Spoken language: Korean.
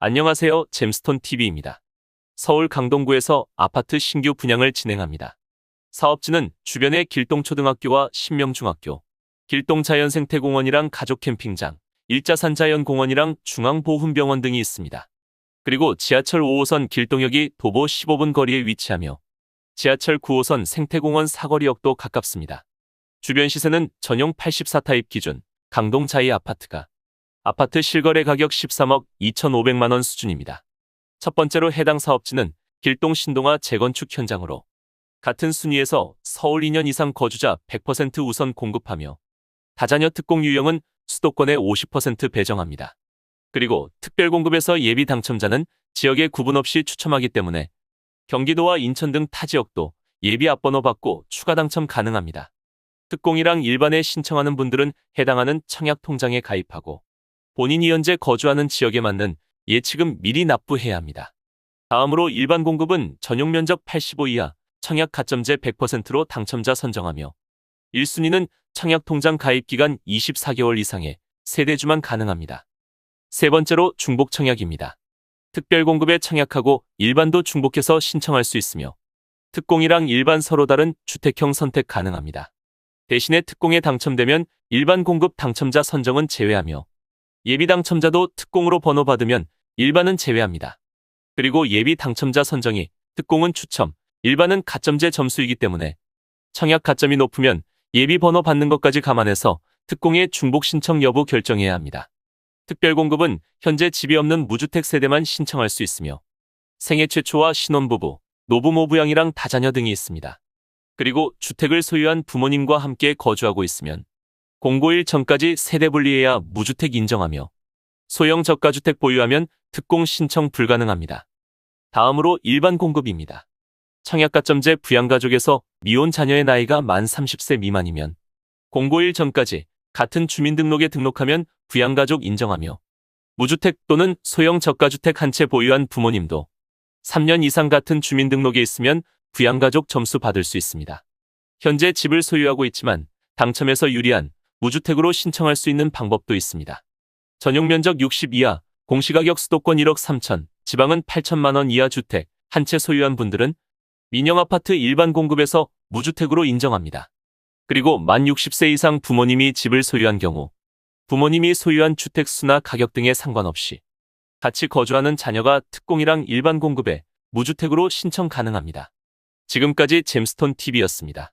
안녕하세요. 잼스톤 TV입니다. 서울 강동구에서 아파트 신규 분양을 진행합니다. 사업지는 주변의 길동초등학교와 신명중학교, 길동자연생태공원이랑 가족캠핑장, 일자산자연공원이랑 중앙보훈병원 등이 있습니다. 그리고 지하철 5호선 길동역이 도보 15분 거리에 위치하며 지하철 9호선 생태공원 사거리역도 가깝습니다. 주변 시세는 전용 84타입 기준 강동 자이 아파트가 아파트 실거래 가격 13억 2,500만 원 수준입니다. 첫 번째로 해당 사업지는 길동 신동아 재건축 현장으로 같은 순위에서 서울 2년 이상 거주자 100% 우선 공급하며 다자녀 특공 유형은 수도권에 50% 배정합니다. 그리고 특별 공급에서 예비 당첨자는 지역에 구분 없이 추첨하기 때문에 경기도와 인천 등 타 지역도 예비 앞번호 받고 추가 당첨 가능합니다. 특공이랑 일반에 신청하는 분들은 해당하는 청약 통장에 가입하고 본인이 현재 거주하는 지역에 맞는 예치금 미리 납부해야 합니다. 다음으로 일반 공급은 전용 면적 85 이하, 청약 가점제 100%로 당첨자 선정하며 1순위는 청약 통장 가입 기간 24개월 이상의 세대주만 가능합니다. 세 번째로 중복 청약입니다. 특별 공급에 청약하고 일반도 중복해서 신청할 수 있으며 특공이랑 일반 서로 다른 주택형 선택 가능합니다. 대신에 특공에 당첨되면 일반 공급 당첨자 선정은 제외하며 예비 당첨자도 특공으로 번호 받으면 일반은 제외합니다. 그리고 예비 당첨자 선정이 특공은 추첨, 일반은 가점제 점수이기 때문에 청약 가점이 높으면 예비 번호 받는 것까지 감안해서 특공의 중복 신청 여부 결정해야 합니다. 특별 공급은 현재 집이 없는 무주택 세대만 신청할 수 있으며 생애 최초와 신혼부부, 노부모 부양이랑 다자녀 등이 있습니다. 그리고 주택을 소유한 부모님과 함께 거주하고 있으면 공고일 전까지 세대 분리해야 무주택 인정하며 소형 저가주택 보유하면 특공 신청 불가능합니다. 다음으로 일반 공급입니다. 청약가점제 부양가족에서 미혼 자녀의 나이가 만 30세 미만이면 공고일 전까지 같은 주민등록에 등록하면 부양가족 인정하며 무주택 또는 소형 저가주택 한 채 보유한 부모님도 3년 이상 같은 주민등록에 있으면 부양가족 점수 받을 수 있습니다. 현재 집을 소유하고 있지만 당첨에서 유리한 무주택으로 신청할 수 있는 방법도 있습니다. 전용 면적 60 이하, 공시가격 수도권 1억 3천, 지방은 8천만 원 이하 주택 한 채 소유한 분들은 민영 아파트 일반 공급에서 무주택으로 인정합니다. 그리고 만 60세 이상 부모님이 집을 소유한 경우 부모님이 소유한 주택 수나 가격 등에 상관없이 같이 거주하는 자녀가 특공이랑 일반 공급에 무주택으로 신청 가능합니다. 지금까지 잼스톤 TV였습니다.